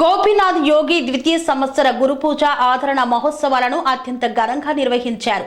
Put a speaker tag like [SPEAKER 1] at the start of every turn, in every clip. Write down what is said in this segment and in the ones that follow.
[SPEAKER 1] గోపీనాథ్ యోగి ద్వితీయ సంవత్సర గురు పూజ ఆదరణ మహోత్సవాలను అత్యంత ఘనంగా నిర్వహించారు.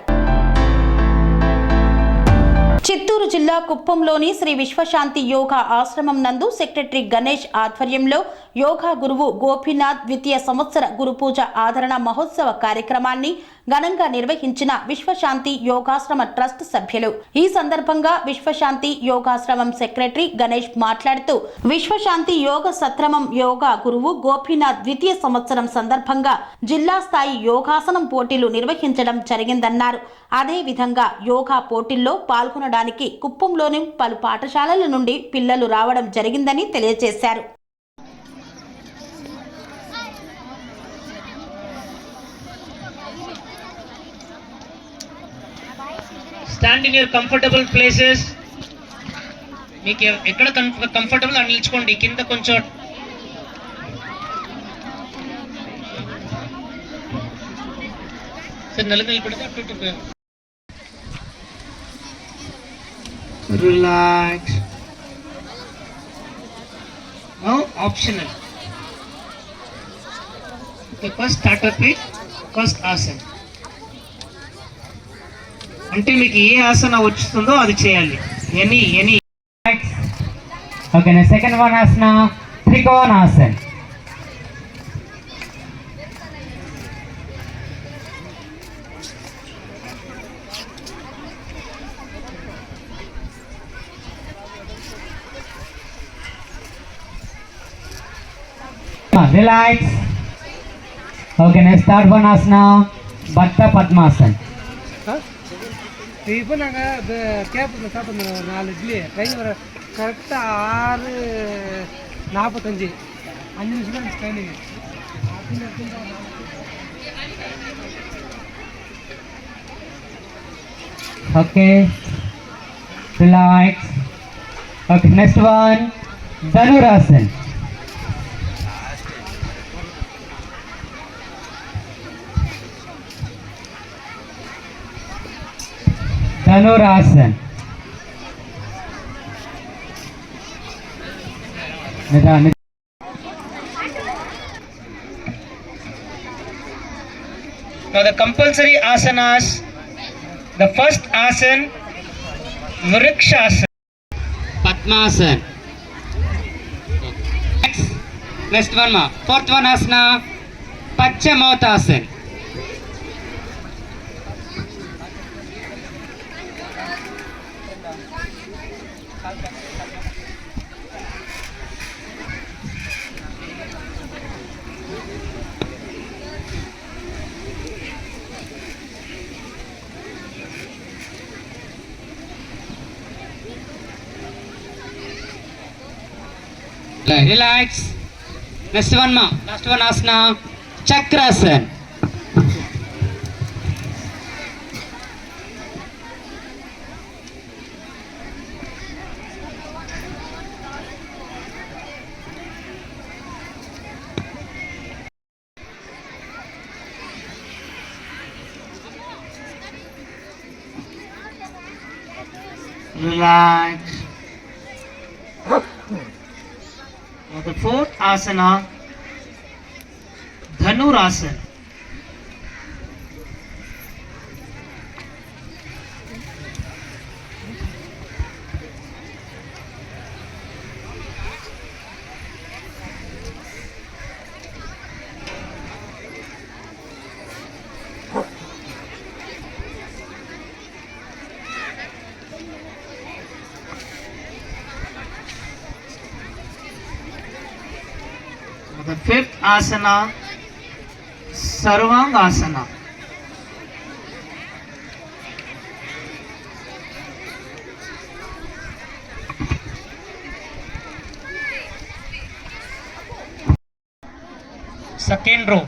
[SPEAKER 1] జిల్లా కుప్పంలోని శ్రీ విశ్వశాంతి యోగా ఆశ్రమం నందు సెక్రటరీ గణేష్ ఆధ్వర్యంలో యోగా గురువు గోపీనాథ్ ద్వితీయ సంవత్సర గురుపూజ ఆదరణ మహోత్సవ కార్యక్రమాన్ని ఘనంగా నిర్వహించిన విశ్వశాంతి యోగాశ్రమ ట్రస్ట్ సభ్యులు. ఈ సందర్భంగా విశ్వశాంతి యోగాశ్రమం సెక్రటరీ గణేష్ మాట్లాడుతూ విశ్వశాంతి యోగ సత్రమం యోగా గురువు గోపీనాథ్ ద్వితీయ సంవత్సరం సందర్భంగా జిల్లా స్థాయి యోగాసనం పోటీలు నిర్వహించడం జరిగిందన్నారు. అదే విధంగా యోగా పోటీల్లో పాల్గొనడానికి కుప్పంలోని పలు పాఠశాలల నుండి పిల్లలు రావడం జరిగిందని తెలియజేశారు.
[SPEAKER 2] Stand in your comfortable places మీకు ఎక్కడ కంఫర్టబుల్ అని నిల్చుకోండి. కింద కొంచెం సార్ నలుగు నిలబడితే relax now optional okay first start up with first asan అంటే మీకు ఏ ఆసన వస్తుందో అది చేయాలి. Any any
[SPEAKER 3] Okay, the second one asan Relax. Okay, next third one asana, Bhatta Padmasana.
[SPEAKER 4] இப்போ நாங்கள் கேப்பு சாப்பிட்றோம் ஒரு நாலு இட்லி ட்ரெயின் வர கரெக்டாக ஆறு நாற்பத்தஞ்சு அஞ்சு நிமிஷம் தான் training
[SPEAKER 3] Okay. Relax. Okay, next one. Dhanurasan. Nida, nida.
[SPEAKER 2] Now the compulsory asanas, the first asan, Vrikshasana.
[SPEAKER 3] Padmasan. Next, next one ma. Fourth one asana, Pachamotasan. Relax. Next one ma. Last one asana, Chakrasan.
[SPEAKER 2] Relax. Now the fourth asana, Dhanurasana. The fifth asana, Sarvangasana. Second row.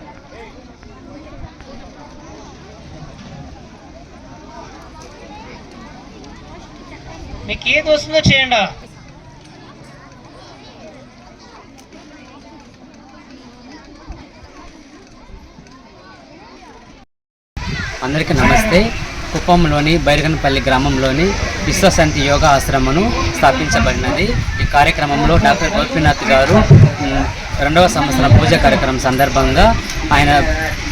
[SPEAKER 2] మీకు ఏది వస్తుందో చేయండి
[SPEAKER 5] అందరికీ నమస్తే. కుప్పంలోని బైరగనపల్లి గ్రామంలోని విశ్వశాంతి యోగా ఆశ్రమను స్థాపించబడినది. ఈ కార్యక్రమంలో డాక్టర్ గోపీనాథ్ గారు రెండవ సంవత్సరం పూజ కార్యక్రమం సందర్భంగా ఆయన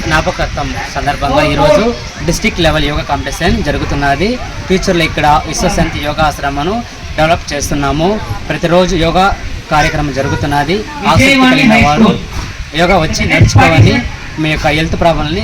[SPEAKER 5] జ్ఞాపకత్వం సందర్భంగా ఈరోజు డిస్టిక్ లెవెల్ యోగా కాంపిటీషన్ జరుగుతున్నది. ఫ్యూచర్లో ఇక్కడ విశ్వశాంతి యోగాశ్రమను డెవలప్ చేస్తున్నాము. ప్రతిరోజు యోగా కార్యక్రమం జరుగుతున్నది. ఆసక్తి కలిగిన వారు యోగా వచ్చి నేర్చుకోవాలి. మీ యొక్క హెల్త్ ప్రాబ్లమ్ని